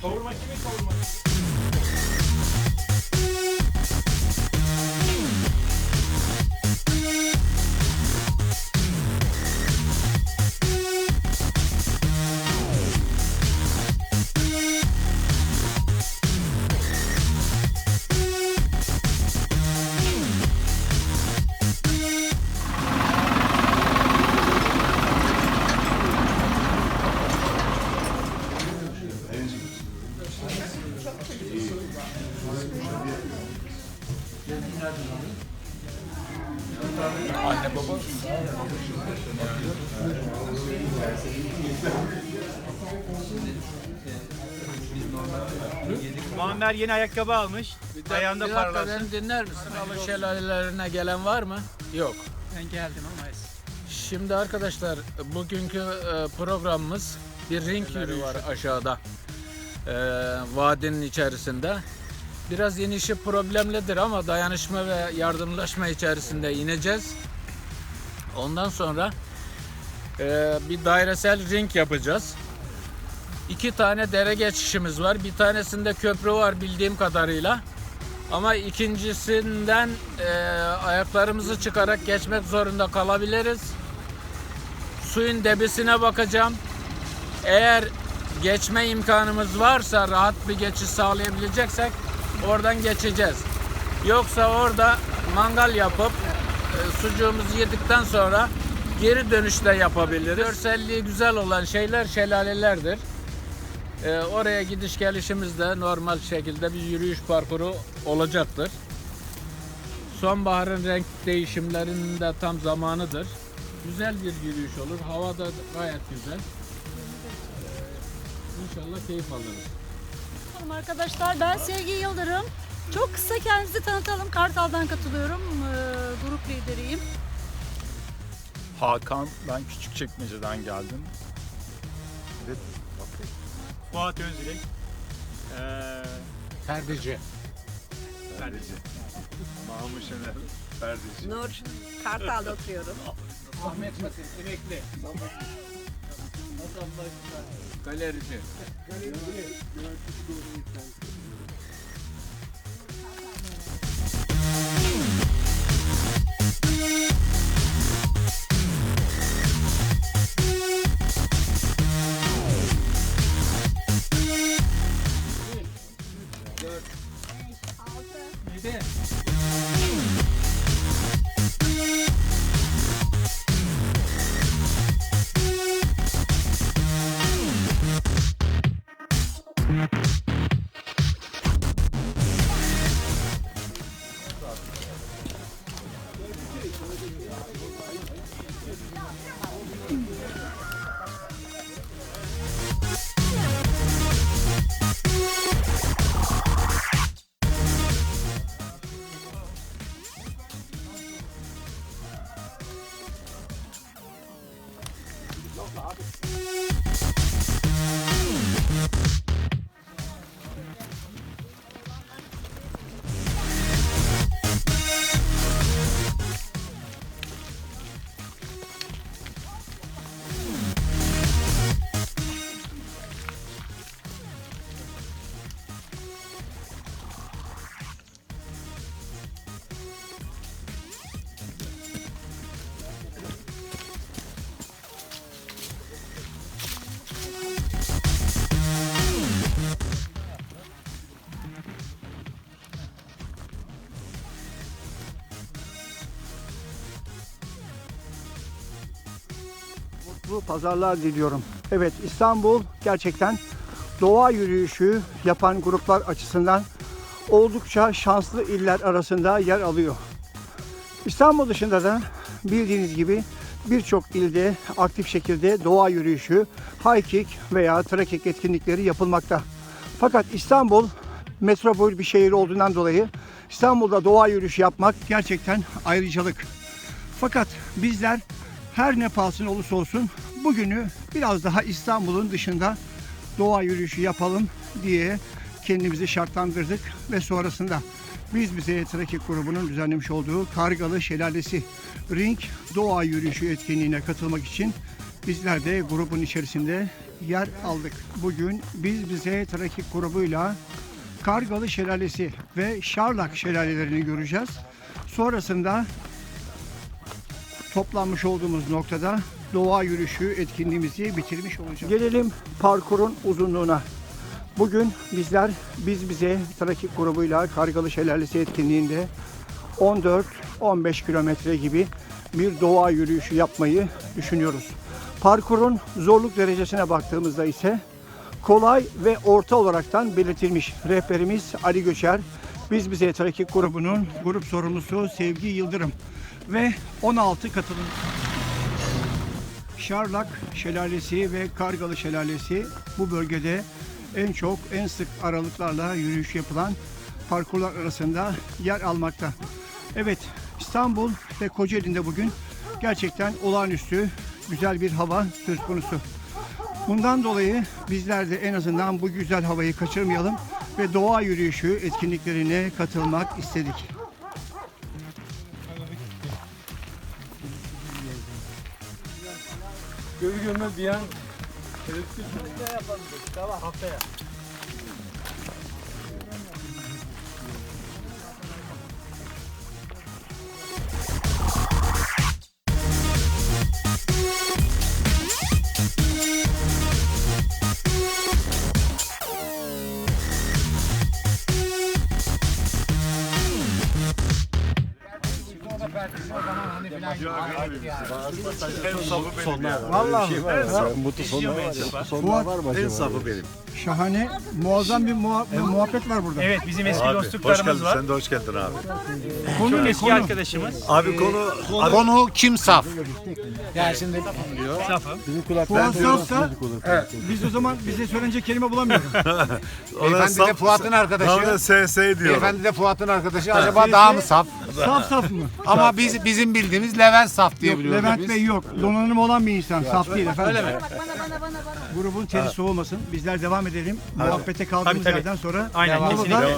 Anne Muammer yeni ayakkabı almış. Ayağında bir dakika parlasın. beni dinler misin? Alı şelalelerine gelen var mı? Yok. Ben geldim ama Şimdi arkadaşlar bugünkü e, programımız bir ring yürüyüşü var aşağıda. E, vadinin içerisinde. Biraz inişi problemlidir ama dayanışma ve yardımlaşma içerisinde ineceğiz. Ondan sonra e, bir dairesel ring yapacağız. İki tane dere geçişimiz var. Bir tanesinde köprü var bildiğim kadarıyla. Ama ikincisinden e, ayaklarımızı çıkarak geçmek zorunda kalabiliriz. Suyun debisine bakacağım. Eğer geçme imkanımız varsa rahat bir geçiş sağlayabileceksek oradan geçeceğiz. Yoksa orada mangal yapıp e, sucuğumuzu yedikten sonra geri dönüşte yapabiliriz. Görselliği güzel olan şeyler şelalelerdir. E, oraya gidiş gelişimizde normal şekilde bir yürüyüş parkuru olacaktır. Sonbaharın renk değişimlerinin de tam zamanıdır. Güzel bir yürüyüş olur. Hava da gayet güzel. İnşallah keyif alırız. Merhaba arkadaşlar ben Sevgi Yıldırım. Çok kısa kendinizi tanıtalım. Kartal'dan katılıyorum. Ee, grup lideriyim. Hakan, ben Küçükçekmece'den geldim. Fuat Özdilek. Ee, Perdici. Perdeci. Mahmut Şener, Perdeci. Nur, Kartal'da oturuyorum. Ahmet Metin, emekli. Galerici. Mutlu pazarlar diliyorum. Evet İstanbul gerçekten doğa yürüyüşü yapan gruplar açısından oldukça şanslı iller arasında yer alıyor. İstanbul dışında da bildiğiniz gibi birçok ilde aktif şekilde doğa yürüyüşü, hiking veya trekking etkinlikleri yapılmakta. Fakat İstanbul metropol bir şehir olduğundan dolayı İstanbul'da doğa yürüyüşü yapmak gerçekten ayrıcalık. Fakat bizler her ne pahasına olursa olsun bugünü biraz daha İstanbul'un dışında doğa yürüyüşü yapalım diye kendimizi şartlandırdık ve sonrasında biz bize Trekking grubunun düzenlemiş olduğu Kargalı Şelalesi Ring Doğa Yürüyüşü etkinliğine katılmak için bizler de grubun içerisinde yer aldık. Bugün biz bize trakik grubuyla Kargalı Şelalesi ve Şarlak Şelalelerini göreceğiz. Sonrasında toplanmış olduğumuz noktada doğa yürüyüşü etkinliğimizi bitirmiş olacağız. Gelelim parkurun uzunluğuna. Bugün bizler biz bize trakik grubuyla Kargalı Şelalesi etkinliğinde 14-15 kilometre gibi bir doğa yürüyüşü yapmayı düşünüyoruz. Parkurun zorluk derecesine baktığımızda ise kolay ve orta olaraktan belirtilmiş. Rehberimiz Ali Göçer, biz bize trakik grubunun grup sorumlusu Sevgi Yıldırım ve 16 katılım. Şarlak Şelalesi ve Kargalı Şelalesi bu bölgede en çok en sık aralıklarla yürüyüş yapılan parkurlar arasında yer almakta. Evet İstanbul ve Kocaeli'nde bugün gerçekten olağanüstü güzel bir hava söz konusu. Bundan dolayı bizler de en azından bu güzel havayı kaçırmayalım ve doğa yürüyüşü etkinliklerine katılmak istedik. Görü görmez bir an En safı benim. Şahane, muazzam bir muha- muhabbet var burada. Evet bizim eski Abi hoş dostluklarımız geldin. var. Sen de hoş geldin abi. Konu ne eski konu? arkadaşımız. Abi konu Konu kim saf? Yani şimdi Safı. Fuat Safsa, biz o zaman bize söylenecek kelime bulamıyoruz. Beyefendi de Fuat'ın arkadaşı. Tam da SS diyor. Beyefendi de Fuat'ın arkadaşı. Acaba daha mı saf? Saf saf mı? Ama biz bizim bildiğimiz Levent saf diye Yok, biliyoruz Levent biz. Bey yok. Donanım olan bir insan. Saf değil efendim. Bana bana bana bana. Grubun teri soğumasın. Bizler devam edelim. Muhabbete kaldığımız Tabii, tabii. yerden sonra Aynen, devam. kesinlikle. Devam.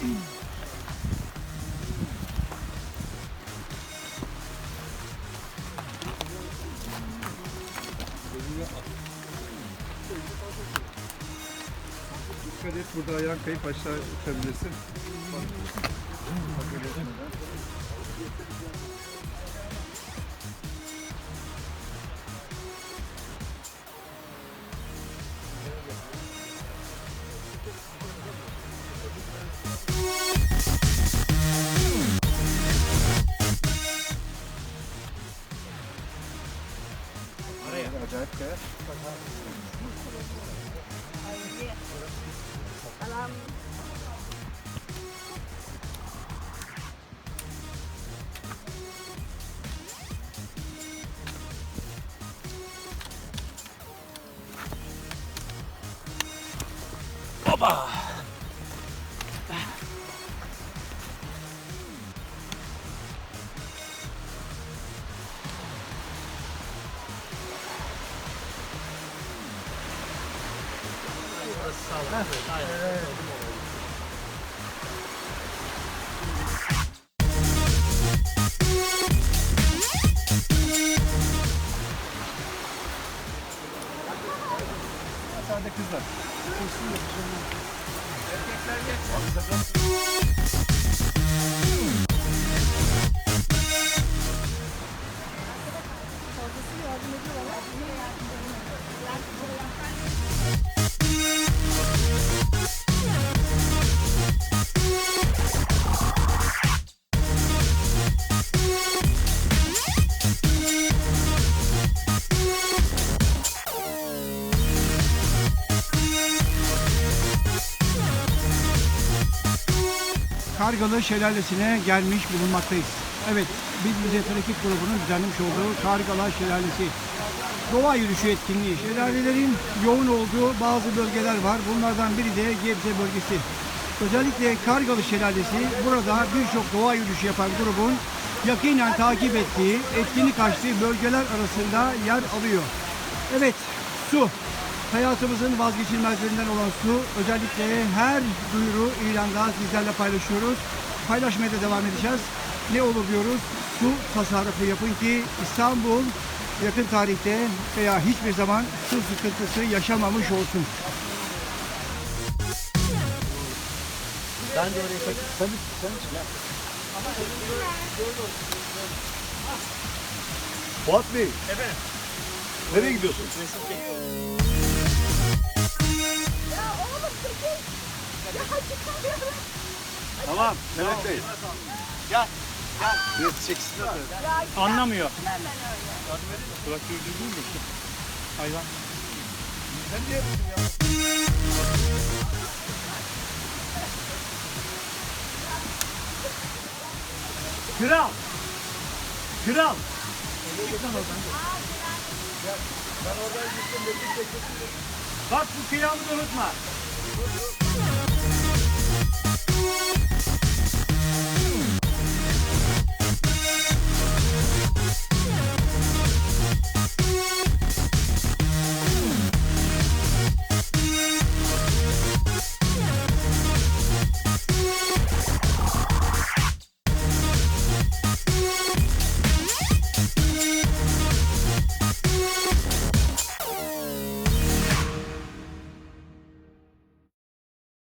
Dikkat et burada ayağın kayıp aşağı uçabilirsin. Acayip 吧。Kargalı Şelalesi'ne gelmiş bulunmaktayız. Evet, biz bize Trakik grubunun düzenlemiş olduğu Kargalı Şelalesi. Doğa yürüyüşü etkinliği. Şelalelerin yoğun olduğu bazı bölgeler var. Bunlardan biri de Gebze bölgesi. Özellikle Kargalı Şelalesi burada birçok doğa yürüyüşü yapan grubun yakinen takip ettiği, etkinlik açtığı bölgeler arasında yer alıyor. Evet, su. Hayatımızın vazgeçilmezlerinden olan su. Özellikle her duyuru ilanda sizlerle paylaşıyoruz. Paylaşmaya da devam edeceğiz. Ne olur diyoruz? Su tasarrufu yapın ki İstanbul yakın tarihte veya hiçbir zaman su sıkıntısı yaşamamış olsun. Fuat Bey. Efendim. Nereye gidiyorsun? Tamam, Mehmet Bey. Gel. Gel. Biraz çeksin de. Anlamıyor. Kulak değil mi? Hayvan. Sen niye yapıyorsun ya? Kral. Kral. Bak bu kıyamı unutma.